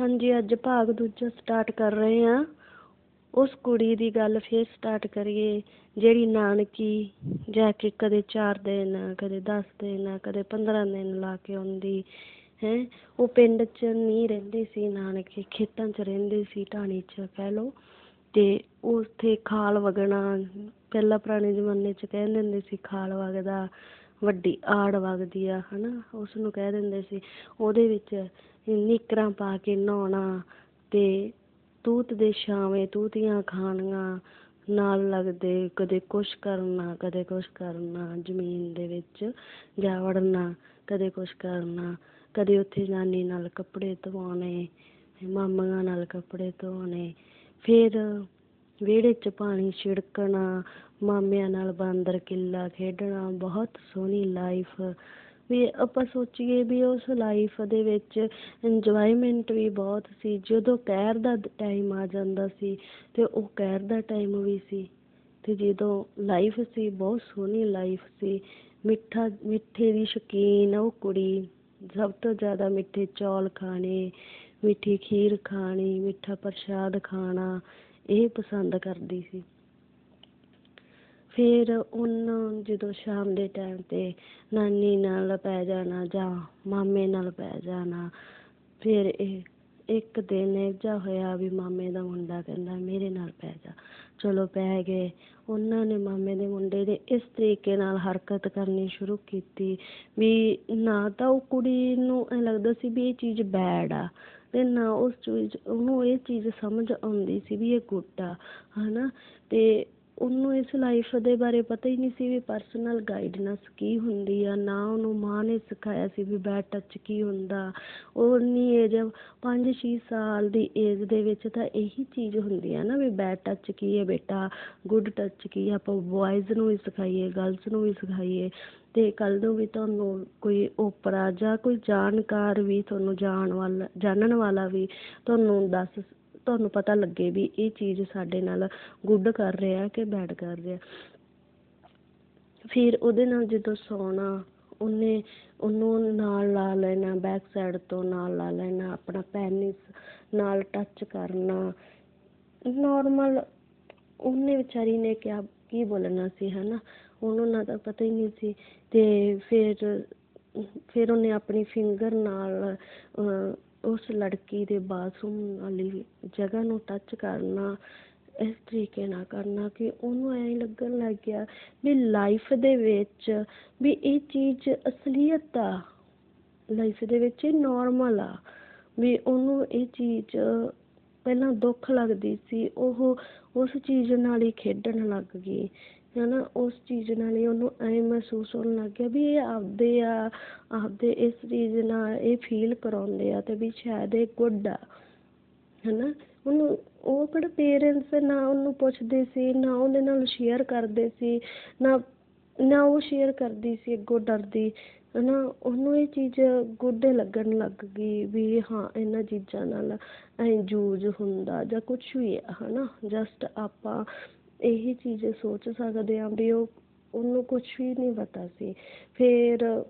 ਹਾਂਜੀ, ਅੱਜ ਭਾਗ ਦੂਜਾ ਸਟਾਰਟ ਕਰ ਰਹੇ ਹਾਂ। ਉਸ ਕੁੜੀ ਦੀ ਗੱਲ ਫਿਰ ਸਟਾਰਟ ਕਰੀਏ, ਜਿਹੜੀ ਨਾਨਕੀ ਜਾ ਕੇ ਕਦੇ ਚਾਰ ਦਿਨ, ਕਦੇ ਦਸ ਦਿਨ, ਕਦੇ ਪੰਦਰਾਂ ਦਿਨ ਲਾ ਕੇ ਆਉਂਦੀ, ਹੈਂ। ਉਹ ਪਿੰਡ 'ਚ ਨਹੀਂ ਰਹਿੰਦੀ ਸੀ, ਨਾਨਕੇ ਖੇਤਾਂ 'ਚ ਰਹਿੰਦੇ ਸੀ, ਢਾਣੀ 'ਚ ਕਹਿ ਲਓ। ਤੇ ਉੱਥੇ ਖਾਲ ਵਗਣਾ, ਪਹਿਲਾਂ ਪੁਰਾਣੇ ਜ਼ਮਾਨੇ 'ਚ ਕਹਿ ਦਿੰਦੇ ਸੀ, ਖਾਲ ਵਗਦਾ, ਵੱਡੀ ਆੜ ਵਗਦੀ ਆ, ਹਨਾ। ਨਾ ਉਸ ਨੂੰ ਕਹਿ ਦਿੰਦੇ ਸੀ। ਉਹਦੇ ਵਿੱਚ ਨਿੱਕਰਾਂ ਪਾ ਕੇ ਨਹਾਉਣਾ ਤੇ ਤੂਤ ਦੇ ਛਾਵੇਂ ਤੂਤੀਆਂ ਖਾਣੀਆਂ, ਨਾਲ ਲੱਗਦੇ ਕਦੇ ਕੁਛ ਕਰਨਾ, ਕਦੇ ਕੁਛ ਕਰਨਾ, ਜ਼ਮੀਨ ਦੇ ਵਿੱਚ ਜਾ ਵੜਨਾ, ਕਦੇ ਕੁਛ ਕਰਨਾ, ਕਦੇ ਉੱਥੇ ਨਾਨੀ ਨਾਲ ਕੱਪੜੇ ਧਵਾਉਣੇ, ਮਾਮੀਆਂ ਨਾਲ ਕੱਪੜੇ ਧੋਣੇ ਫਿਰ ਵਿਹੜੇ 'ਚ ਪਾਣੀ ਛਿੜਕਣਾ, ਮਾਮਿਆਂ ਨਾਲ ਬਾਂਦਰ ਕਿੱਲਾ ਖੇਡਣਾ, ਬਹੁਤ ਸੋਹਣੀ ਲਾਈਫ ਵੀ ਆਪਾਂ ਸੋਚੀਏ ਵੀ ਉਸ ਲਾਈਫ ਦੇ ਵਿੱਚ ਇੰਜੋਇਮੈਂਟ ਵੀ ਬਹੁਤ ਸੀ। ਜਦੋਂ ਕਹਿਰ ਦਾ ਟਾਈਮ ਆ ਜਾਂਦਾ ਸੀ ਅਤੇ ਉਹ ਕਹਿਰ ਦਾ ਟਾਈਮ ਵੀ ਸੀ। ਅਤੇ ਜਦੋਂ ਲਾਈਫ ਸੀ, ਬਹੁਤ ਸੋਹਣੀ ਲਾਈਫ ਸੀ। ਮਿੱਠਾ, ਮਿੱਠੇ ਦੀ ਸ਼ੌਕੀਨ ਉਹ ਕੁੜੀ, ਸਭ ਤੋਂ ਜ਼ਿਆਦਾ ਮਿੱਠੇ ਚੌਲ ਖਾਣੇ, ਮਿੱਠੀ ਖੀਰ ਖਾਣੀ, ਮਿੱਠਾ ਪ੍ਰਸ਼ਾਦ ਖਾਣਾ, ਇਹ ਪਸੰਦ ਕਰਦੀ ਸੀ। ਫਿਰ ਉਹਨਾਂ ਜਦੋਂ ਸ਼ਾਮ ਦੇ ਟਾਈਮ 'ਤੇ ਨਾਨੀ ਨਾਲ ਪੈ ਜਾਣਾ ਜਾਂ ਮਾਮੇ ਨਾਲ ਪੈ ਜਾਣਾ, ਫਿਰ ਇਹ ਇੱਕ ਦਿਨ ਇਹੋ ਜਿਹਾ ਹੋਇਆ ਵੀ ਮਾਮੇ ਦਾ ਮੁੰਡਾ ਕਹਿੰਦਾ ਮੇਰੇ ਨਾਲ ਪੈ ਜਾ। ਚਲੋ ਪੈ ਗਏ। ਉਹਨਾਂ ਨੇ ਮਾਮੇ ਦੇ ਮੁੰਡੇ ਦੇ ਇਸ ਤਰੀਕੇ ਨਾਲ ਹਰਕਤ ਕਰਨੀ ਸ਼ੁਰੂ ਕੀਤੀ ਵੀ ਨਾ ਤਾਂ ਉਹ ਕੁੜੀ ਨੂੰ ਐਂ ਲੱਗਦਾ ਸੀ ਵੀ ਇਹ ਚੀਜ਼ ਬੈਡ ਆ ਤੇ ਨਾ ਉਸ ਚੀਜ਼, ਉਹਨੂੰ ਇਹ ਚੀਜ਼ ਸਮਝ ਆਉਂਦੀ ਸੀ ਵੀ ਇਹ ਗੁੱਡ ਆ, ਹਨਾ? ਤੇ ਉਹਨੂੰ ਇਸ ਲਾਈਫ ਦੇ ਬਾਰੇ ਪਤਾ ਹੀ ਨਹੀਂ ਸੀ ਵੀ ਪਰਸਨਲ ਗਾਈਡਨੈਸ ਕੀ ਹੁੰਦੀ ਆ, ਨਾ ਉਹਨੂੰ ਮਾਂ ਨੇ ਸਿਖਾਇਆ ਸੀ ਵੀ ਬੈਡ ਟੱਚ ਕੀ ਹੁੰਦਾ। ਉਹ ਉਨੀ ਏਜ ਪੰਜ ਛੇ ਸਾਲ ਦੀ ਏਜ ਦੇ ਵਿੱਚ ਤਾਂ ਇਹੀ ਚੀਜ਼ ਹੁੰਦੀ ਆ ਨਾ ਵੀ ਬੈਡ ਟੱਚ ਕੀ ਹੈ ਬੇਟਾ ਗੁੱਡ ਟੱਚ ਕੀ ਆ, ਆਪਾਂ ਬੋਆਇਜ਼ ਨੂੰ ਵੀ ਸਿਖਾਈਏ ਗਰਲਸ ਨੂੰ ਵੀ ਸਿਖਾਈਏ। ਅਤੇ ਕੱਲ੍ਹ ਨੂੰ ਵੀ ਤੁਹਾਨੂੰ ਕੋਈ ਓਪਰਾ ਜਾਂ ਕੋਈ ਜਾਣਕਾਰ ਵੀ ਤੁਹਾਨੂੰ ਜਾਣ ਵਾਲਾ, ਜਾਣਨ ਵਾਲਾ ਵੀ ਤੁਹਾਨੂੰ ਦੱਸ ਤੁਹਾਨੂੰ ਪਤਾ ਲੱਗੇ ਵੀ ਇਹ ਚੀਜ਼ ਸਾਡੇ ਨਾਲ ਗੁੱਡ ਕਰ ਰਿਹਾ ਕਿ ਬੈਡ ਕਰ ਰਿਹਾ ਫਿਰ ਉਹਦੇ ਨਾਲ ਜਦੋਂ ਸੌਣਾ, ਉਹਨੇ ਉਹਨੂੰ ਨਾਲ ਲਾ ਲੈਣਾ ਬੈਕ ਸਾਈਡ ਤੋਂ ਨਾਲ ਲਾ ਲੈਣਾ, ਆਪਣਾ ਪੈਨਿਸ ਨਾਲ ਟੱਚ ਕਰਨਾ। ਨੋਰਮਲ ਉਹਨੇ ਵਿਚਾਰੀ ਨੇ ਕਿਹਾ, ਕੀ ਬੋਲਣਾ ਸੀ, ਹਨਾ? ਉਹਨੂੰ ਨਾ ਤਾਂ ਪਤਾ ਹੀ ਨਹੀਂ ਸੀ। ਤੇ ਫਿਰ ਫਿਰ ਉਹਨੇ ਆਪਣੀ ਫਿੰਗਰ ਨਾਲ ਉਸ ਲੜਕੀ ਦੇ ਬਾਥਰੂਮ ਵਾਲੀ ਜਗ੍ਹਾ ਨੂੰ ਟੱਚ ਕਰਨਾ, ਇਸ ਤਰੀਕੇ ਨਾਲ ਕਰਨਾ ਕਿ ਉਹਨੂੰ ਐਂ ਲੱਗਣ ਲੱਗ ਗਿਆ ਵੀ ਲਾਈਫ ਦੇ ਵਿੱਚ ਵੀ ਇਹ ਚੀਜ਼ ਅਸਲੀਅਤ ਆ ਲਾਈਫ ਦੇ ਵਿੱਚ ਇਹ ਨੋਰਮਲ ਆ, ਵੀ ਉਹਨੂੰ ਇਹ ਚੀਜ਼ ਪਹਿਲਾਂ ਦੁੱਖ ਲੱਗਦੀ ਸੀ, ਉਹ ਉਸ ਚੀਜ਼ ਨਾਲ ਹੀ ਖੇਡਣ ਲੱਗ ਗਈ। ਹੈ ਨਾ ਉਸ ਚੀਜ਼ ਨਾਲ ਹੀ ਉਹਨੂੰ ਐਂ ਮਹਿਸੂਸ ਹੋਣ ਲੱਗ ਗਿਆ ਵੀ ਇਹ ਆਪਦੇ ਆ, ਆਪਦੇ ਇਸ ਚੀਜ਼ ਨਾਲ ਇਹ ਫੀਲ ਕਰਾਉਂਦੇ ਆ ਅਤੇ ਵੀ ਸ਼ਾਇਦ ਇਹ ਗੁੱਡ ਆ ਹੈ ਨਾ ਉਹਨੂੰ, ਉਹ ਕਿਹੜਾ ਪੇਰੈਂਟਸ ਨਾ ਉਹਨੂੰ ਪੁੱਛਦੇ ਸੀ, ਨਾ ਉਹਦੇ ਨਾਲ ਸ਼ੇਅਰ ਕਰਦੇ ਸੀ, ਨਾ ਨਾ ਉਹ ਸ਼ੇਅਰ ਕਰਦੀ ਸੀ ਅੱਗੋਂ ਡਰਦੀ ਹੈ ਉਹਨੂੰ ਇਹ ਚੀਜ਼ ਗੁੱਡ ਲੱਗਣ ਲੱਗ ਗਈ ਵੀ ਹਾਂ, ਇਹਨਾਂ ਚੀਜ਼ਾਂ ਨਾਲ ਐਂ ਯੂਜ ਹੁੰਦਾ ਜਾਂ ਕੁਛ ਵੀ ਆ ਹੈ ਜਸਟ ਆਪਾਂ ਇਹੀ ਚੀਜ਼ ਸੋਚ ਸਕਦੇ ਹਾਂ ਵੀ ਉਹ, ਉਹਨੂੰ ਕੁਛ ਵੀ ਨਹੀਂ ਪਤਾ ਸੀ। ਫਿਰ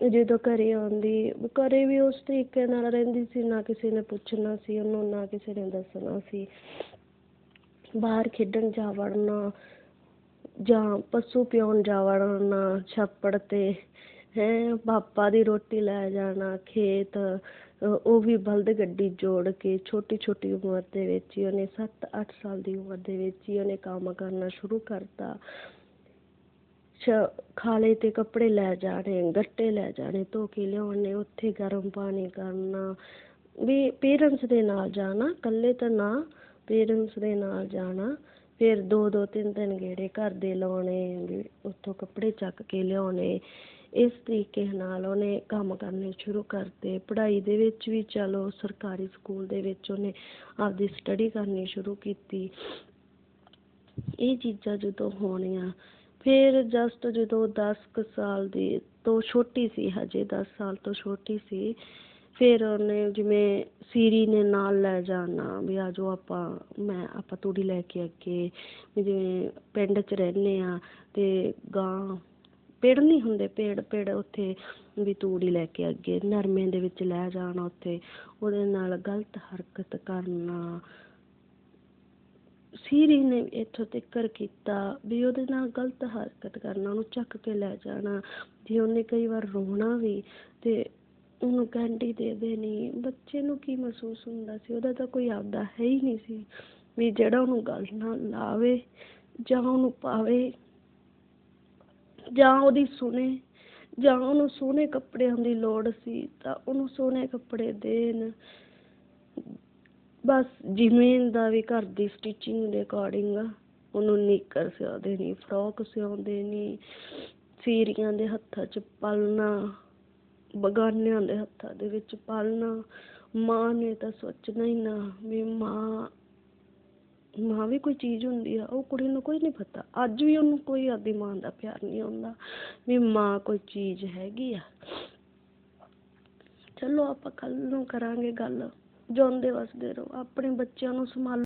ਜਦੋਂ ਘਰੇ ਆਉਂਦੀ, ਘਰੇ ਵੀ ਉਸ ਤਰੀਕੇ ਨਾਲ ਰਹਿੰਦੀ ਸੀ, ਨਾ ਕਿਸੇ ਨੇ ਪੁੱਛਣਾ ਸੀ ਉਹਨੂੰ, ਨਾ ਕਿਸੇ ਨੇ ਦੱਸਣਾ ਸੀ। ਬਾਹਰ ਖੇਡਣ ਜਾ ਵੜਨਾ ਜਾਂ ਪਸ਼ੂ ਪਿਆਉਣ ਜਾ ਵੜਨਾ, ਛੱਪੜ 'ਤੇ ਹੈਂ, ਪਾਪਾ ਦੀ ਰੋਟੀ ਲੈ ਜਾਣਾ, ਖੇਤ ਉਹ ਵੀ ਬਲਦ ਗੱਡੀ ਜੋੜ ਕੇ ਛੋਟੀ ਛੋਟੀ ਉਮਰ ਦੇ ਵਿੱਚ ਹੀ ਉਹਨੇ ਸੱਤ ਅੱਠ ਸਾਲ ਦੀ ਉਮਰ ਦੇ ਵਿੱਚ ਹੀ ਉਹਨੇ ਕੰਮ ਕਰਨਾ ਸ਼ੁਰੂ ਕਰਤਾ। ਖਾਲੇ 'ਤੇ ਕੱਪੜੇ ਲੈ ਜਾਣੇ, ਗੱਟੇ ਲੈ ਜਾਣੇ ਧੋ ਕੇ ਲਿਆਉਣੇ, ਉੱਥੇ ਗਰਮ ਪਾਣੀ ਕਰਨਾ। ਵੀ ਪੇਰੈਂਟਸ ਦੇ ਨਾਲ ਜਾਣਾ, ਇਕੱਲੇ ਤਾਂ ਨਾ ਪੇਰੈਂਟਸ ਦੇ ਨਾਲ ਜਾਣਾ। ਫਿਰ ਦੋ ਦੋ ਤਿੰਨ ਤਿੰਨ ਗੇੜੇ ਘਰ ਦੇ ਲਾਉਣੇ ਉੱਥੋਂ ਕੱਪੜੇ ਚੱਕ ਕੇ ਲਿਆਉਣੇ। ਇਸ ਤਰੀਕੇ ਨਾਲ ਉਹਨੇ ਕੰਮ ਕਰਨੇ ਸ਼ੁਰੂ ਕਰਤੇ। ਪੜ੍ਹਾਈ ਦੇ ਵਿੱਚ ਵੀ ਚਲੋ, ਸਰਕਾਰੀ ਸਕੂਲ ਦੇ ਵਿੱਚ ਉਹਨੇ ਆਪਦੀ ਸਟੱਡੀ ਕਰਨੀ ਸ਼ੁਰੂ ਕੀਤੀ। ਇਹ ਚੀਜ਼ਾਂ ਜਦੋਂ ਹੋਣੀਆਂ, ਫਿਰ ਜਸਟ ਜਦੋਂ ਦਸ ਕੁ ਸਾਲ ਦੀ ਤੋਂ ਛੋਟੀ ਸੀ, ਹਜੇ ਦਸ ਸਾਲ ਤੋਂ ਛੋਟੀ ਸੀ, ਫਿਰ ਉਹਨੇ ਜਿਵੇਂ ਸੀਰੀ ਨੇ ਨਾਲ ਲੈ ਜਾਣਾ ਵੀ ਆ ਜਾਓ ਆਪਾਂ, ਮੈਂ, ਆਪਾਂ ਤੂੜੀ ਲੈ ਕੇ ਅੱਗੇ ਜਿਵੇਂ ਪਿੰਡ 'ਚ ਰਹਿੰਦੇ ਹਾਂ ਅਤੇ ਗਾਂ ਪੇੜ ਨਹੀਂ ਹੁੰਦੇ, ਪੇੜ ਪੇੜ ਉੱਥੇ ਵੀ ਤੂੜੀ ਲੈ ਕੇ ਅੱਗੇ ਨਰਮੇ ਦੇ ਵਿੱਚ ਲੈ ਜਾਣਾ ਉੱਥੇ, ਉਹਦੇ ਨਾਲ ਗਲਤ ਹਰਕਤ ਕਰਨਾ। ਸੀਰੀ ਨੇ ਇੱਥੋਂ ਤੱਕਰ ਕੀਤਾ ਵੀ ਉਹਦੇ ਨਾਲ ਗਲਤ ਹਰਕਤ ਕਰਨਾ, ਉਹਨੂੰ ਚੱਕ ਕੇ ਲੈ ਜਾਣਾ, ਜੇ ਉਹਨੇ ਕਈ ਵਾਰ ਰੋਣਾ ਵੀ ਤੇ ਉਹਨੂੰ ਕੈਂਡੀ ਦੇ ਦੇਣੀ, ਬੱਚੇ ਨੂੰ ਕੀ ਮਹਿਸੂਸ ਹੁੰਦਾ ਸੀ? ਉਹਦਾ ਤਾਂ ਕੋਈ ਆਪਦਾ ਹੈ ਹੀ ਨਹੀਂ ਸੀ ਵੀ ਜਿਹੜਾ ਉਹਨੂੰ ਗੱਲ ਨਾਲ ਲਾਵੇ ਜਾਂ ਉਹਨੂੰ ਪਾਵੇ। ਜਾਂ ਉਹਦੀ ਸੁਣੇ ਜਾਂ ਉਹਨੂੰ ਸੋਹਣੇ ਕੱਪੜਿਆਂ ਦੀ ਲੋੜ ਸੀ, ਤਾਂ ਉਹਨੂੰ ਸੋਹਣੇ ਕੱਪੜੇ ਦੇਣ। ਬਸ ਜਿਵੇਂ ਦਾ ਵੀ ਘਰ ਦੀ ਸਟਿਚਿੰਗ ਦੇ ਅਕੋਰਡਿੰਗ ਉਹਨੂੰ ਨੀਕਰ ਸਿਉਂ ਦੇਣੀ ਫਰੋਕ ਸਿਉਂ ਦੇਣੀ ਸੀਰੀਆਂ ਦੇ ਹੱਥਾਂ 'ਚ ਪਾਲਣਾ, ਬਗਾਨਿਆਂ ਦੇ ਹੱਥਾਂ ਦੇ ਵਿੱਚ ਪਾਲਣਾ। ਮਾਂ ਨੇ ਤਾਂ ਸੋਚਣਾ ਹੀ ਨਾ ਵੀ ਮਾਂ ਮਾਂ ਵੀ ਕੋਈ ਚੀਜ਼ ਹੁੰਦੀ ਆ, ਉਹ ਕੁੜੀ ਨੂੰ ਕੋਈ ਨਹੀਂ ਪਤਾ। ਅੱਜ ਵੀ ਉਹਨੂੰ ਕੋਈ ਆਪਦੀ ਮਾਂ ਦਾ ਪਿਆਰ ਨਹੀਂ ਆਉਂਦਾ ਵੀ ਮਾਂ ਕੋਈ ਚੀਜ਼ ਹੈਗੀ ਆ। ਚਲੋ ਆਪਾਂ ਕੱਲ ਨੂੰ ਕਰਾਂਗੇ ਗੱਲ। ਜਿਉਂਦੇ ਵਸਦੇ ਰਹੋ, ਆਪਣੇ ਬੱਚਿਆਂ ਨੂੰ ਸੰਭਾਲੋ।